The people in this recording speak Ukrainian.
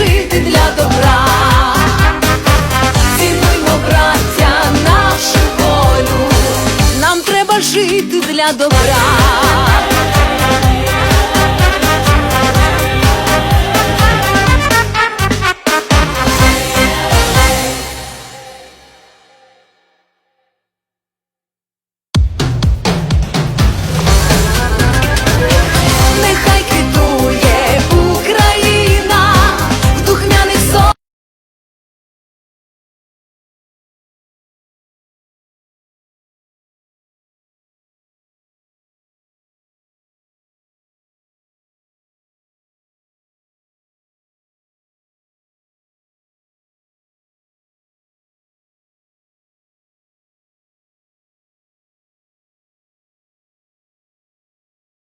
жити для добра. Цінуймо, браття, нашу волю, нам треба жити для добра.